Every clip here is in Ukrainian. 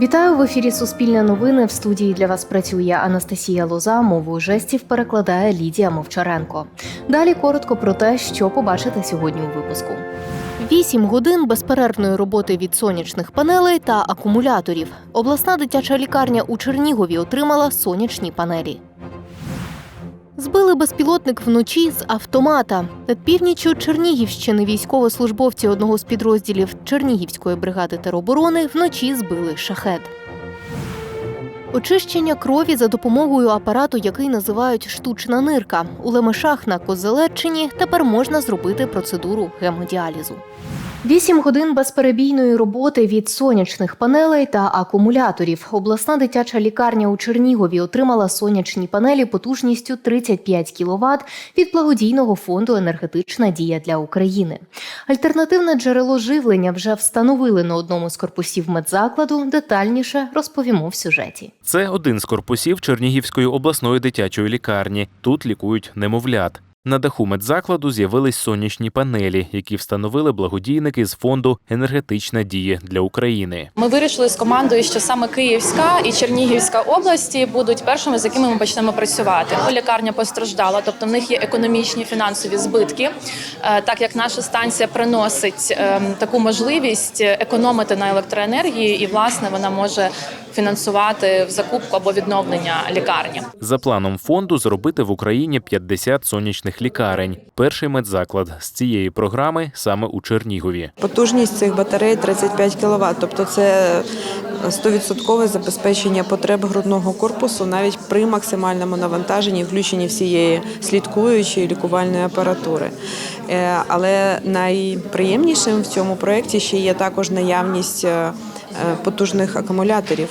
Вітаю в ефірі Суспільне новини. В студії для вас працює Анастасія Лоза. Мовою жестів перекладає Лідія Мовчаренко. Далі коротко про те, що побачите сьогодні у випуску. Вісім годин безперервної роботи від сонячних панелей та акумуляторів. Обласна дитяча лікарня у Чернігові отримала сонячні панелі. Збили безпілотник вночі з автомата. Над північчю Чернігівщини військовослужбовці одного з підрозділів Чернігівської бригади тероборони вночі збили шахет. Очищення крові за допомогою апарату, який називають штучна нирка. У Лемешах на Козелеччині тепер можна зробити процедуру гемодіалізу. Вісім годин безперебійної роботи від сонячних панелей та акумуляторів. Обласна дитяча лікарня у Чернігові отримала сонячні панелі потужністю 35 кВт від благодійного фонду Енергетична дія для України. Альтернативне джерело живлення вже встановили на одному з корпусів медзакладу. Детальніше розповімо в сюжеті. Це один з корпусів Чернігівської обласної дитячої лікарні. Тут лікують немовлят. На даху медзакладу з'явились сонячні панелі, які встановили благодійники з фонду Енергетична дія для України. Ми вирішили з командою, що саме Київська і Чернігівська області будуть першими, з якими ми почнемо працювати. Лікарня постраждала, тобто в них є економічні фінансові збитки, Е, так як наша станція приносить ем, таку можливість економити на електроенергії, і власне вона може фінансувати в закупку або відновлення лікарні. За планом фонду зробити в Україні 50 сонячних лікарень. Перший медзаклад з цієї програми саме у Чернігові. Потужність цих батарей 35 кВт, тобто це 100% забезпечення потреб грудного корпусу навіть при максимальному навантаженні, включенні всієї слідкуючої лікувальної апаратури. Е, Але найприємнішим в цьому проєкті ще є також наявність е, е, потужних акумуляторів,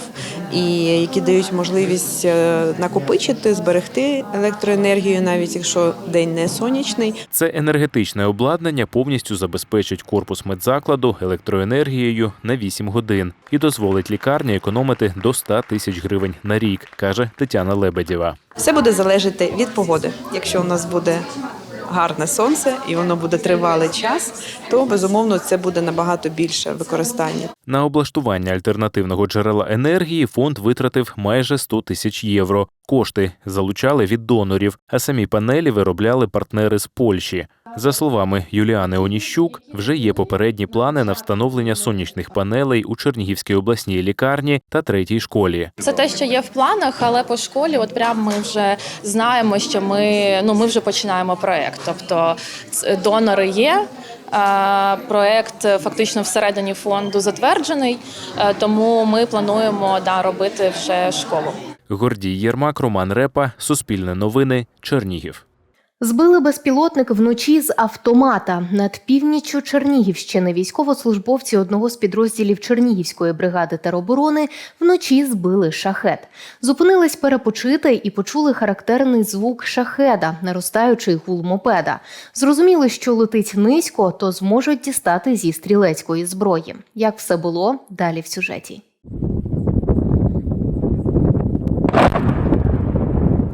і які дають можливість е, накопичити, зберегти електроенергію, навіть якщо день не сонячний. Це енергетичне обладнання повністю забезпечить корпус медзакладу електроенергією на 8 годин і дозволить лікарні економити до 100 тисяч гривень на рік, каже Тетяна Лебедєва. Все буде залежати від погоди. Якщо у нас буде гарне сонце і воно буде тривалий час, то безумовно це буде набагато більше використання. На облаштування альтернативного джерела енергії фонд витратив майже 100 тисяч євро. Кошти залучали від донорів, а самі панелі виробляли партнери з Польщі. За словами Юліани Оніщук, вже є попередні плани на встановлення сонячних панелей у Чернігівській обласній лікарні та третій школі. Це те, що є в планах, але по школі, от прям ми вже знаємо, що ми ну ми вже починаємо проект. Тобто донори є. Проект фактично всередині фонду затверджений, тому ми плануємо да робити вже школу. Гордій Єрмак, Роман Репа, Суспільне новини, Чернігів. Збили безпілотник вночі з автомата над північчю Чернігівщини. Військовослужбовці одного з підрозділів Чернігівської бригади тероборони вночі збили шахет. Зупинились перепочити і почули характерний звук шахеда, наростаючий гул мопеда. Зрозуміли, що летить низько, то зможуть дістати зі стрілецької зброї. Як все було далі в сюжеті.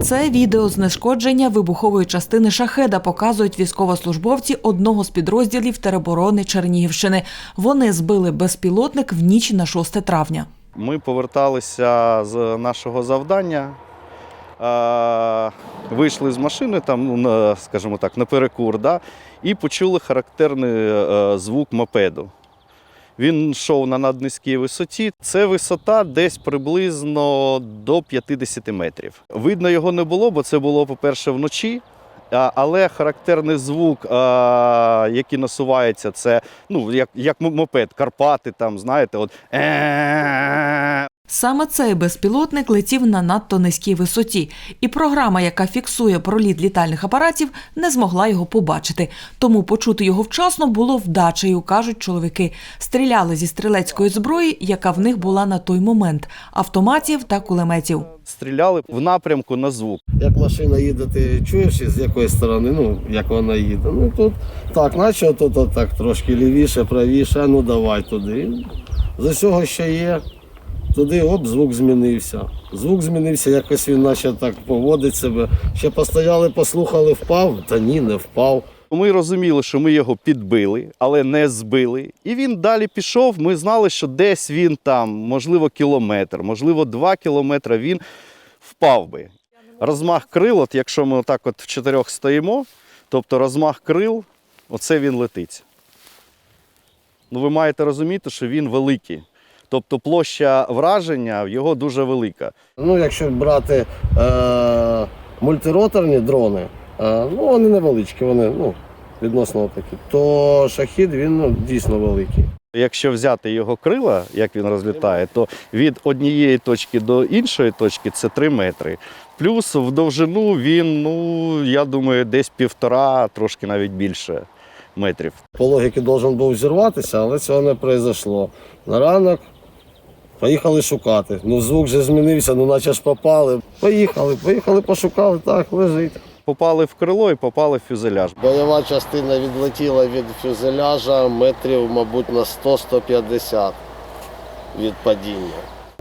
Це відео знешкодження вибухової частини шахеда показують військовослужбовці одного з підрозділів тероборони Чернігівщини. Вони збили безпілотник в ніч на 6 травня. Ми поверталися з нашого завдання, вийшли з машини, там, ну, скажімо так, на перекур, да, і почули характерний е, звук мопеду. Він йшов на наднизькій висоті. Це висота десь приблизно до 50 метрів. Видно його не було, бо це було, по-перше, вночі. Але характерний звук, який насувається, це ну, як, як мопед, Карпати, там, знаєте, от Саме цей безпілотник летів на надто низькій висоті, і програма, яка фіксує проліт літальних апаратів, не змогла його побачити. Тому почути його вчасно було вдачею, кажуть чоловіки. Стріляли зі стрілецької зброї, яка в них була на той момент автоматів та кулеметів. стріляли в напрямку на звук. Як машина їде, ти чуєш з якої сторони, ну як вона їде. Ну тут так, наче тут отак трошки лівіше, правіше, а ну давай туди. З усього, що є, туди оп, звук змінився. Звук змінився, якось він наче так поводить себе. Ще постояли, послухали, впав, та ні, не впав. Ми розуміли, що ми його підбили, але не збили. І він далі пішов. Ми знали, що десь він там, можливо, кілометр, можливо, два кілометри він впав би. Розмах крил, от якщо ми отак от в чотирьох стоїмо, тобто розмах крил, оце він летить. Ну, ви маєте розуміти, що він великий. Тобто площа враження в його дуже велика. Ну, якщо брати е, мультироторні дрони, е, ну вони невеличкі, вони ну, відносно такі, то шахід він ну, дійсно великий. Якщо взяти його крила, як він розлітає, то від однієї точки до іншої точки це 3 метри. Плюс в довжину він, ну я думаю, десь півтора, трошки навіть більше метрів. По логіки должен був зірватися, але цього не произошло. На ранок поїхали шукати. Ну, звук вже змінився, ну наче ж попали. Поїхали, поїхали, пошукали, так, лежить. Попали в крило і попали в фюзеляж. Бойова частина відлетіла від фюзеляжа метрів, мабуть, на 100-150 від падіння.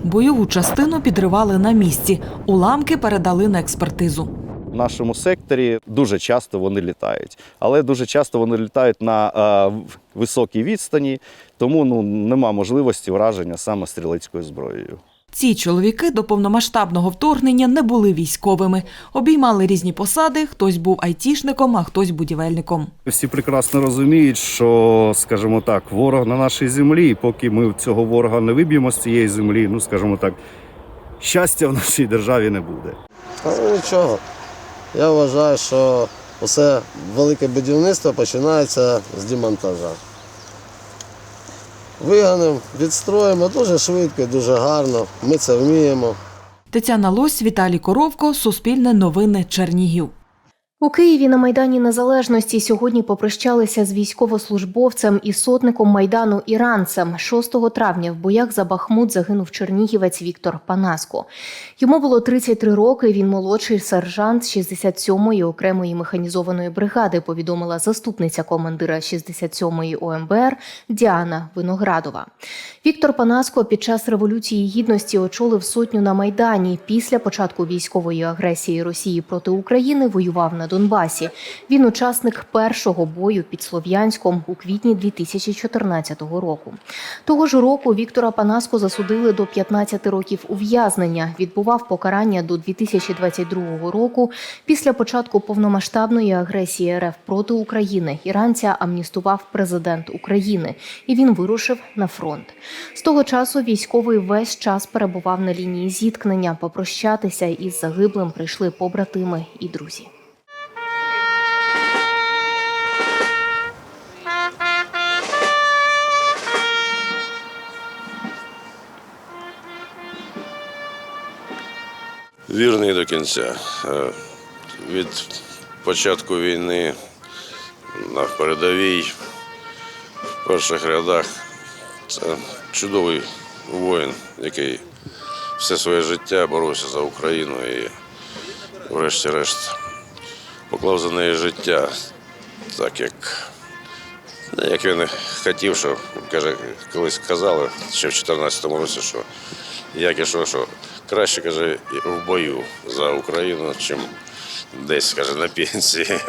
Бойову частину підривали на місці. Уламки передали на експертизу. В нашому секторі дуже часто вони літають, але дуже часто вони літають на е, високій відстані, тому ну, нема можливості враження саме стрілецькою зброєю. Ці чоловіки до повномасштабного вторгнення не були військовими, обіймали різні посади. Хтось був айтішником, а хтось будівельником. Всі прекрасно розуміють, що, скажімо так, ворог на нашій землі, і поки ми цього ворога не виб'ємо з цієї землі, ну скажімо так, щастя в нашій державі не буде. Ну нічого. Я вважаю, що усе велике будівництво починається з демонтажа. Виганемо, відстроїмо дуже швидко, і дуже гарно. Ми це вміємо. Тетяна Лось, Віталій Коровко, Суспільне новини Чернігів. У Києві на Майдані Незалежності сьогодні попрощалися з військовослужбовцем і сотником Майдану іранцем. 6 травня в боях за Бахмут загинув чернігівець Віктор Панаско. Йому було 33 роки. Він молодший сержант 67-ї окремої механізованої бригади. Повідомила заступниця командира 67-ї ОМБР Діана Виноградова. Віктор Панаско під час революції гідності очолив сотню на майдані. Після початку військової агресії Росії проти України воював на Донбасі. Він учасник першого бою під Слов'янськом у квітні 2014 року. Того ж року Віктора Панаско засудили до 15 років ув'язнення. Відбував покарання до 2022 року. Після початку повномасштабної агресії РФ проти України іранця амністував президент України, і він вирушив на фронт. З того часу військовий весь час перебував на лінії зіткнення. Попрощатися із загиблим прийшли побратими і друзі. Вірний до кінця. Е, Від початку війни на передовій, в перших рядах. Це чудовий воїн, який все своє життя боровся за Україну і, врешті-решт, поклав за неї життя, так як, ну, як він хотів, що каже, колись казали ще в 2014 році, що як і що, що краще каже в бою за Україну, чим десь каже на пенсії.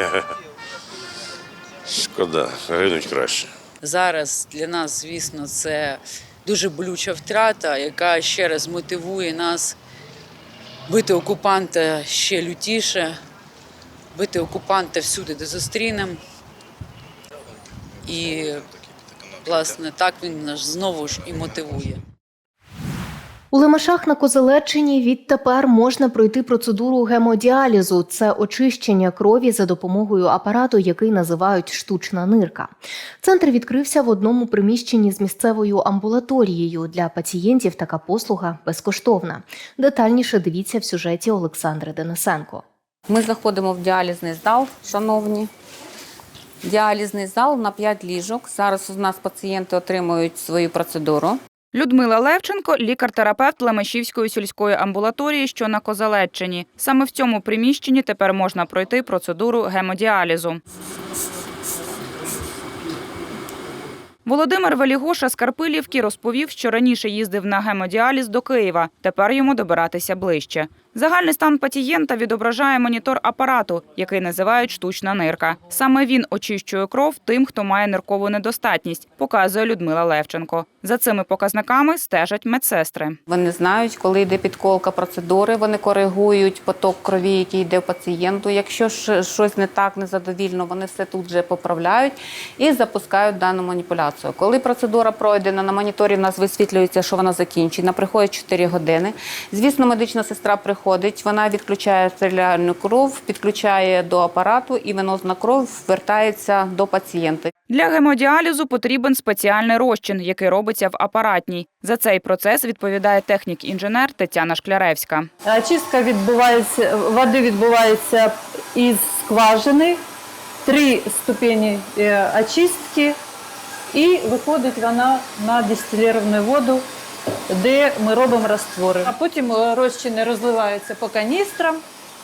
Шкода, гинуть краще. Зараз для нас, звісно, це дуже болюча втрата, яка ще раз мотивує нас бити окупанта ще лютіше, бити окупанта всюди, де зустрінемо. І, власне, так він нас знову ж і мотивує. У Лемешах на Козелеччині відтепер можна пройти процедуру гемодіалізу. Це очищення крові за допомогою апарату, який називають штучна нирка. Центр відкрився в одному приміщенні з місцевою амбулаторією. Для пацієнтів така послуга безкоштовна. Детальніше дивіться в сюжеті Олександри Денисенко. Ми заходимо в діалізний зал, шановні. Діалізний зал на 5 ліжок. Зараз у нас пацієнти отримують свою процедуру. Людмила Левченко, лікар-терапевт Лемешівської сільської амбулаторії, що на Козалеччині. Саме в цьому приміщенні тепер можна пройти процедуру гемодіалізу. Володимир Велігоша з Карпилівки розповів, що раніше їздив на гемодіаліз до Києва. Тепер йому добиратися ближче. Загальний стан пацієнта відображає монітор апарату, який називають штучна нирка. Саме він очищує кров тим, хто має ниркову недостатність, показує Людмила Левченко. За цими показниками стежать медсестри. Вони знають, коли йде підколка процедури, вони коригують поток крові, який йде пацієнту. Якщо щось не так, незадовільно, вони все тут же поправляють і запускають дану маніпуляцію. Коли процедура пройдена, на моніторі в нас висвітлюється, що вона закінчена, приходить 4 години. Звісно, медична сестра приходить, вона відключає стерильну кров, підключає до апарату і венозна кров вертається до пацієнта. Для гемодіалізу потрібен спеціальний розчин, який робиться в апаратній. За цей процес відповідає технік-інженер Тетяна Шкляревська. Очистка відбувається, води відбувається із скважини, три ступені е, очистки, і виходить вона на дистиліровану воду, де ми робимо раствори. А потім е, розчини розливаються по каністрам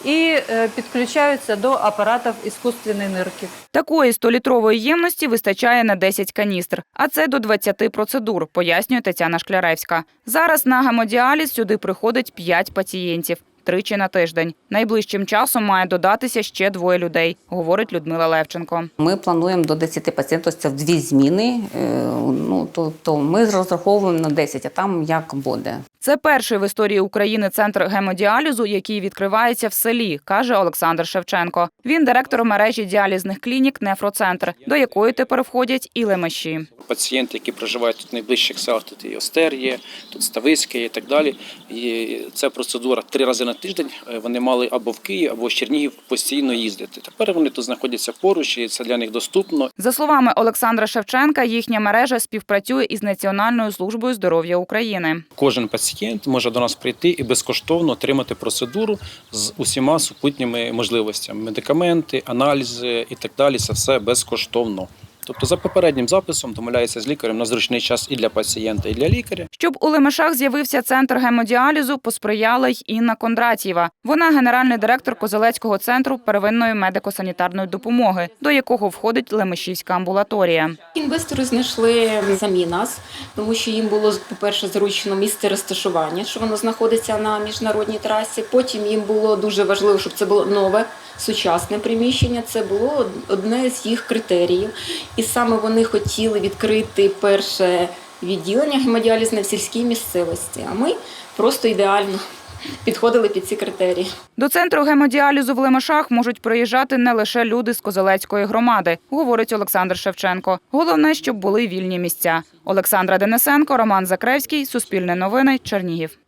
і е, підключаються до апаратів іскусственної нирки. Такої 100-літрової ємності вистачає на 10 каністр, а це до 20 процедур, пояснює Тетяна Шкляревська. Зараз на гемодіаліз сюди приходить 5 пацієнтів. Тричі на тиждень. Найближчим часом має додатися ще двоє людей, говорить Людмила Левченко. Ми плануємо до 10 пацієнтів, це в дві зміни. Е, Ну, тобто ми розраховуємо на 10, а там як буде. Це перший в історії України центр гемодіалізу, який відкривається в селі, каже Олександр Шевченко. Він директор мережі діалізних клінік Нефроцентр, до якої тепер входять і лемеші. Пацієнти, які проживають тут в найближчих селах, тут і Остер є, тут Ставицьке і так далі. І ця процедура три рази на тиждень. е, Вони мали або в Київ, або в Чернігів постійно їздити. Тепер вони тут знаходяться поруч, і це для них доступно. За словами Олександра Шевченка, їхня мережа співпрацює із Національною службою здоров'я України. Кожен пацієнт може до нас прийти і безкоштовно отримати процедуру з усіма супутніми можливостями: медикаменти, аналізи і так далі. Це все безкоштовно. Тобто за попереднім записом домовляється з лікарем на зручний час і для пацієнта, і для лікаря. Щоб у Лемешах з'явився центр гемодіалізу, посприяла й Інна Кондратєва. Вона генеральний директор Козелецького центру первинної медико-санітарної допомоги, до якого входить Лемешівська амбулаторія. Інвестори знайшли самі нас, тому що їм було по-перше зручно місце розташування, що воно знаходиться на міжнародній трасі. Потім їм було дуже важливо, щоб це було нове сучасне приміщення. Це було одне з їх критеріїв. І саме вони хотіли відкрити перше відділення гемодіалізне в сільській місцевості. А ми просто ідеально підходили під ці критерії. До центру гемодіалізу в Лемешах можуть приїжджати не лише люди з Козелецької громади, говорить Олександр Шевченко. Головне, щоб були вільні місця. Олександра Денисенко, Роман Закревський, Суспільне новини, Чернігів.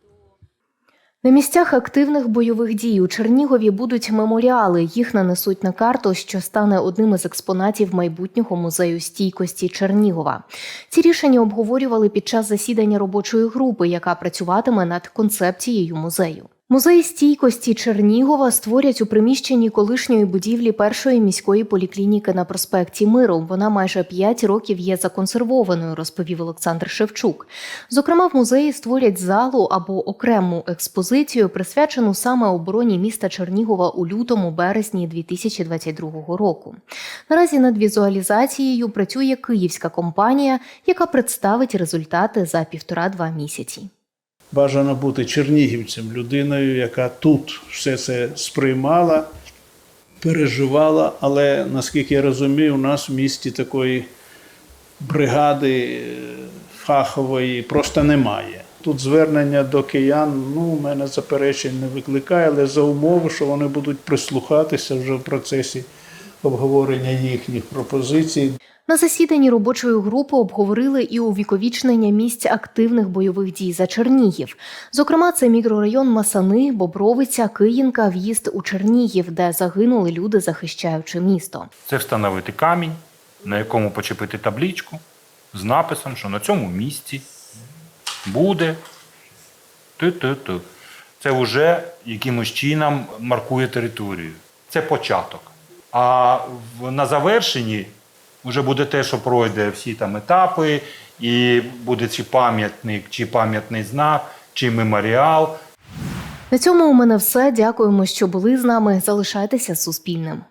На місцях активних бойових дій у Чернігові будуть меморіали. Їх нанесуть на карту, що стане одним із експонатів майбутнього музею стійкості Чернігова. Ці рішення обговорювали під час засідання робочої групи, яка працюватиме над концепцією музею. Музей стійкості Чернігова створять у приміщенні колишньої будівлі першої міської поліклініки на проспекті Миру. Вона майже 5 років є законсервованою, розповів Олександр Шевчук. Зокрема, в музеї створять залу або окрему експозицію, присвячену саме обороні міста Чернігова у лютому березні 2022 року. Наразі над візуалізацією працює київська компанія, яка представить результати за півтора-два місяці. Бажано бути чернігівцем, людиною, яка тут все це сприймала, переживала, але наскільки я розумію, у нас в місті такої бригади е, фахової просто немає. Тут звернення до киян, ну, у мене заперечень не викликає, але за умови, що вони будуть прислухатися вже в процесі обговорення їхніх пропозицій. На засіданні робочої групи обговорили і увіковічнення місць активних бойових дій за Чернігів. Зокрема, це мікрорайон Масани, Бобровиця, Київка, в'їзд у Чернігів, де загинули люди, захищаючи місто. Це встановити камінь, на якому почепити табличку з написом, що на цьому місці буде ту-ту-ту. Це вже якимось чином маркує територію. Це початок. А на завершенні вже буде те, що пройде всі там етапи, і буде чи пам'ятник, чи пам'ятний знак, чи меморіал. На цьому у мене все. Дякуємо, що були з нами. Залишайтеся Суспільним.